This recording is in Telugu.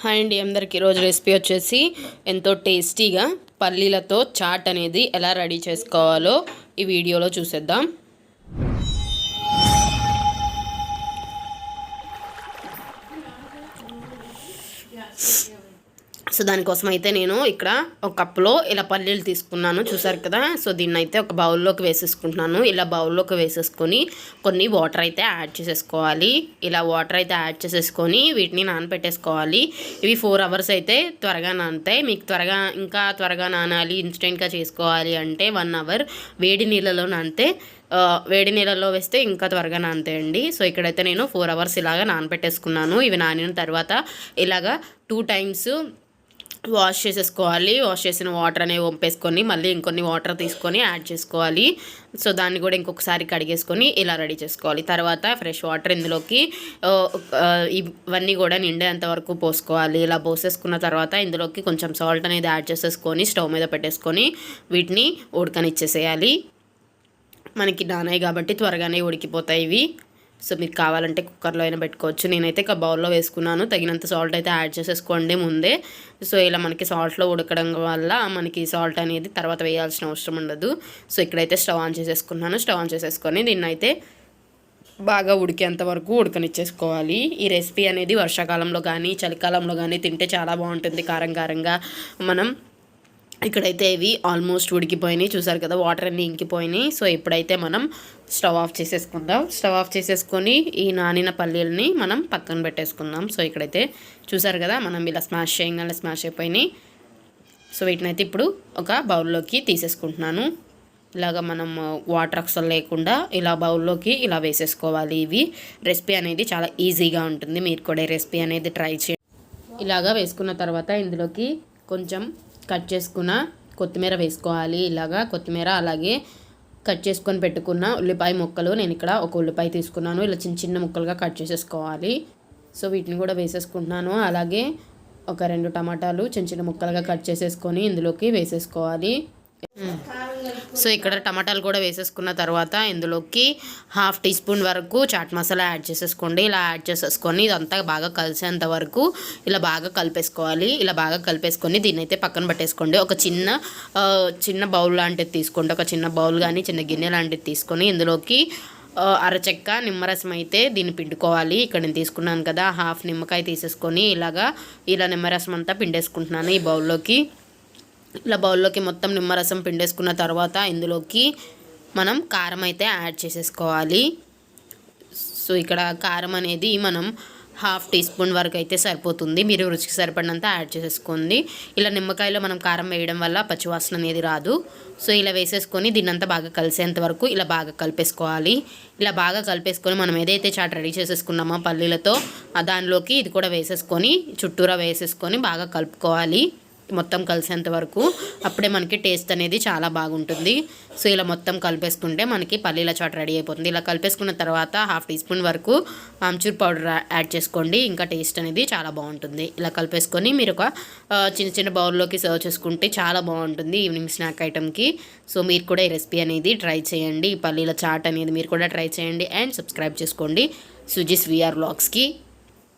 హాయ్ అండి అందరికి ఈరోజు రెసిపీ వచ్చేసి ఎంతో టేస్టీగా పల్లీలతో చాట్ అనేది ఎలా రెడీ చేసుకోవాలో ఈ వీడియోలో చూసేద్దాం. సో దానికోసం అయితే నేను ఇక్కడ ఒక కప్పులో ఇలా పల్లీలు తీసుకున్నాను. చూసారు కదా? సో దీన్ని అయితే ఒక బౌల్లోకి వేసేసుకుంటున్నాను. ఇలా బౌల్లోకి వేసేసుకొని కొన్ని వాటర్ అయితే యాడ్ చేసేసుకోవాలి. ఇలా వాటర్ అయితే యాడ్ చేసేసుకొని వీటిని నానబెట్టేసుకోవాలి ఇవి ఫోర్ అవర్స్ అయితే త్వరగా నానుతాయి. మీకు త్వరగా ఇంకా త్వరగా నానాలి ఇన్స్టెంట్గా చేసుకోవాలి అంటే వన్ అవర్. వేడి నీళ్ళలో నానితే వేడి నీళ్ళలో వేస్తే ఇంకా త్వరగా నానతాయండి. సో ఇక్కడైతే నేను ఫోర్ అవర్స్ ఇలాగా నానబెట్టేసుకున్నాను ఇవి నానిన తర్వాత ఇలాగా టూ టైమ్స్ వాష్ చేసేసుకోవాలి. వాష్ చేసిన వాటర్ అనేవి వంపేసుకొని మళ్ళీ ఇంకొన్ని వాటర్ తీసుకొని యాడ్ చేసుకోవాలి. సో దాన్ని కూడా ఇంకొకసారి కడిగేసుకొని ఇలా రెడీ చేసుకోవాలి. తర్వాత ఫ్రెష్ వాటర్ ఇందులోకి ఇవన్నీ కూడా నిండేంత వరకు పోసుకోవాలి. ఇలా పోసేసుకున్న తర్వాత ఇందులోకి కొంచెం సాల్ట్ అనేది యాడ్ చేసేసుకొని స్టవ్ మీద పెట్టేసుకొని వీటిని ఉడకనిచ్చేసేయాలి. మనకి నానాయి కాబట్టి త్వరగానే ఉడికిపోతాయి ఇవి. సో మీకు కావాలంటే కుక్కర్లో అయినా పెట్టుకోవచ్చు. నేనైతే ఇక బౌల్లో వేసుకున్నాను. తగినంత సాల్ట్ అయితే యాడ్ చేసేసుకోండి ముందే. సో ఇలా మనకి సాల్ట్లో ఉడకడం వల్ల మనకి సాల్ట్ అనేది తర్వాత వేయాల్సిన అవసరం ఉండదు. సో ఇక్కడైతే స్టవ్ ఆన్ చేసేసుకున్నాను. స్టవ్ ఆన్ చేసేసుకొని దీన్ని అయితే బాగా ఉడికేంత వరకు ఉడకనిచ్చేసుకోవాలి. ఈ రెసిపీ అనేది వర్షాకాలంలో కానీ చలికాలంలో కానీ తింటే చాలా బాగుంటుంది. కారం కారంగా మనం ఇక్కడైతే ఇవి ఆల్మోస్ట్ ఉడికిపోయినాయి. చూసారు కదా వాటర్ అన్నీ ఇంకిపోయినాయి. సో ఇప్పుడైతే మనం స్టవ్ ఆఫ్ చేసేసుకుందాం. స్టవ్ ఆఫ్ చేసేసుకొని ఈ నానిన పల్లీలని మనం పక్కన పెట్టేసుకుందాం. సో ఇక్కడైతే చూసారు కదా మనం ఇలా స్మాష్ చేయగానే స్మాష్ అయిపోయినాయి. సో వీటిని అయితే ఇప్పుడు ఒక బౌల్లోకి తీసేసుకుంటున్నాను. ఇలాగ మనం వాటర్ అసలు లేకుండా ఇలా బౌల్లోకి ఇలా వేసేసుకోవాలి ఇవి. రెసిపీ అనేది చాలా ఈజీగా ఉంటుంది. మీరు కూడా రెసిపీ అనేది ట్రై చేయండి. ఇలాగా వేసుకున్న తర్వాత ఇందులోకి కొంచెం కట్ చేసుకున్న కొత్తిమీర వేసుకోవాలి. ఇలాగా కొత్తిమీర అలాగే కట్ చేసుకొని పెట్టుకున్న ఉల్లిపాయ ముక్కలు నేను ఇక్కడ ఒక ఉల్లిపాయ తీసుకున్నాను. ఇలా చిన్న చిన్న ముక్కలుగా కట్ చేసేసుకోవాలి. సో వీటిని కూడా వేసేసుకుంటున్నాను. అలాగే ఒక రెండు టమాటాలు చిన్న చిన్న ముక్కలుగా కట్ చేసేసుకొని ఇందులోకి వేసేసుకోవాలి. సో ఇక్కడ టమాటాలు కూడా వేసేసుకున్న తర్వాత ఇందులోకి హాఫ్ టీ స్పూన్ వరకు చాట్ మసాలా యాడ్ చేసేసుకోండి. ఇలా యాడ్ చేసేసుకొని ఇదంతా బాగా కలిసేంత వరకు ఇలా బాగా కలిపేసుకోవాలి. ఇలా బాగా కలిపేసుకొని దీన్ని అయితే పక్కన పట్టేసుకోండి. ఒక చిన్న చిన్న బౌల్ లాంటిది తీసుకోండి. ఒక చిన్న బౌల్ కానీ చిన్న గిన్నె లాంటిది తీసుకొని ఇందులోకి అరచెక్క నిమ్మరసం అయితే దీన్ని పిండుకోవాలి. ఇక్కడ నేను తీసుకున్నాను కదా హాఫ్ నిమ్మకాయ తీసేసుకొని ఇలాగా ఇలా నిమ్మరసం అంతా పిండేసుకుంటున్నాను ఈ బౌల్లోకి. ఇలా బౌల్లోకి మొత్తం నిమ్మరసం పిండేసుకున్న తర్వాత ఇందులోకి మనం కారం అయితే యాడ్ చేసేసుకోవాలి. సో ఇక్కడ కారం అనేది మనం హాఫ్ టీ స్పూన్ వరకు అయితే సరిపోతుంది. మీరు రుచికి సరిపడినంత యాడ్ చేసేసుకోండి. ఇలా నిమ్మకాయలో మనం కారం వేయడం వల్ల పచ్చివాసన అనేది రాదు. సో ఇలా వేసేసుకొని దీన్నంతా బాగా కలిసేంత వరకు ఇలా బాగా కలిపేసుకోవాలి. ఇలా బాగా కలిపేసుకొని మనం ఏదైతే చాట్ రెడీ చేసేసుకున్నామో పల్లీలతో దానిలోకి ఇది కూడా వేసేసుకొని చుట్టూరా వేసేసుకొని బాగా కలుపుకోవాలి. మొత్తం కలిసేంత వరకు అప్పుడే మనకి టేస్ట్ అనేది చాలా బాగుంటుంది. సో ఇలా మొత్తం కలిపేసుకుంటే మనకి పల్లీల చాట్ రెడీ అయిపోతుంది. ఇలా కలిపేసుకున్న తర్వాత హాఫ్ టీ స్పూన్ వరకు ఆమ్చూర్ పౌడర్ యాడ్ చేసుకోండి. ఇంకా టేస్ట్ అనేది చాలా బాగుంటుంది. ఇలా కలిపేసుకొని మీరు ఒక చిన్న చిన్న బౌల్లోకి సర్వ్ చేసుకుంటే చాలా బాగుంటుంది ఈవినింగ్ స్నాక్ ఐటమ్కి సో మీరు కూడా ఈ రెసిపీ అనేది ట్రై చేయండి. ఈ పల్లీల చాట్ అనేది మీరు కూడా ట్రై చేయండి. అండ్ సబ్స్క్రైబ్ చేసుకోండి. సుజిస్ విఆర్ వ్లాగ్స్కి.